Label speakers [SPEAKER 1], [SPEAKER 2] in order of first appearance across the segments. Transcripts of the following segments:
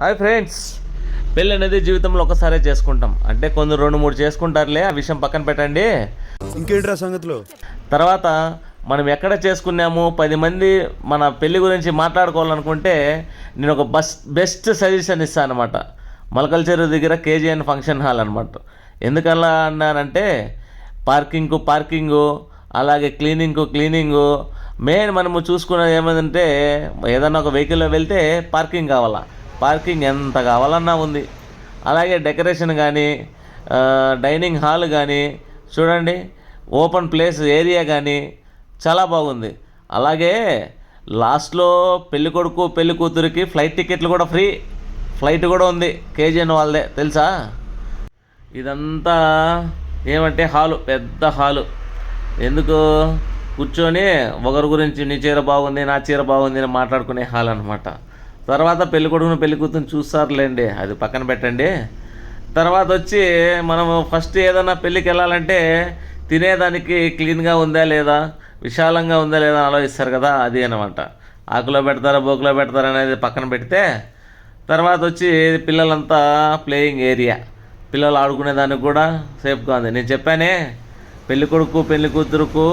[SPEAKER 1] Hi friends. పెళ్ళి అనేది జీవితంలో ఒకసారే చేసుకుంటాం. అంటే కొందరు రెండు మూడు చేసుకుంటారులే ఆ విషయం పక్కన పెట్టండి.
[SPEAKER 2] ఇంకేంట్రా సంగతులు?
[SPEAKER 1] తర్వాత మనం ఎక్కడ చేసుకున్నాము పది మంది మన పెళ్ళి గురించి మాట్లాడుకోవాలనుకుంటే నేను ఒక బస్ బెస్ట్ సజెషన్ ఇస్తాను అనమాట మొలకల చెరువు దగ్గర కేజీఎన్ ఫంక్షన్ హాల్ అనమాట ఎందుకలా అన్నానంటే పార్కింగ్కు పార్కింగు అలాగే క్లీనింగ్కు క్లీనింగు మెయిన్ మనము చూసుకున్నది ఏమందంటే ఏదన్నా ఒక వెహికల్లో వెళ్తే పార్కింగ్ కావాలా. పార్కింగ్ ఎంత కావాలన్నా ఉంది. అలాగే డెకరేషన్ కానీ డైనింగ్ హాల్ కానీ చూడండి ఓపెన్ ప్లేస్ ఏరియా కానీ చాలా బాగుంది. అలాగే లాస్ట్లో పెళ్ళి కొడుకు పెళ్ళి కూతురికి ఫ్లైట్ టికెట్లు కూడా ఫ్రీ. ఫ్లైట్ కూడా ఉంది కేజీఎన్ వాళ్ళదే తెలుసా? ఇదంతా ఏమంటే హాలు పెద్ద హాలు. ఎందుకు? కూర్చొని ఒకరి గురించి నీ చీర బాగుంది నా చీర బాగుంది అని మాట్లాడుకునే హాల్ అనమాట తర్వాత పెళ్ళి కొడుకును పెళ్ళి కూతురు చూస్తారులేండి. అది పక్కన పెట్టండి. తర్వాత వచ్చి మనం ఫస్ట్ ఏదైనా పెళ్ళికి వెళ్ళాలంటే తినేదానికి క్లీన్గా ఉందా లేదా? విశాలంగా ఉందా లేదా ఆలోచిస్తారు కదా అది అనమాట ఆకులో పెడతారా బోకులో పెడతారా అనేది పక్కన పెడితే తర్వాత వచ్చి పిల్లలంతా ప్లేయింగ్ ఏరియా. పిల్లలు ఆడుకునేదానికి కూడా సేఫ్గా ఉంది. నేను చెప్పానే పెళ్ళి కొడుకు పెళ్ళి కూతురుకు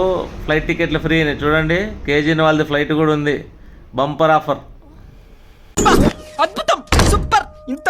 [SPEAKER 1] ఫ్లైట్ టికెట్లు ఫ్రీ అని చూడండి కేజీని వాళ్ళది ఫ్లైట్ కూడా ఉంది. బంపర్ ఆఫర్
[SPEAKER 3] అద్భుతం! సూపర్! ఇంత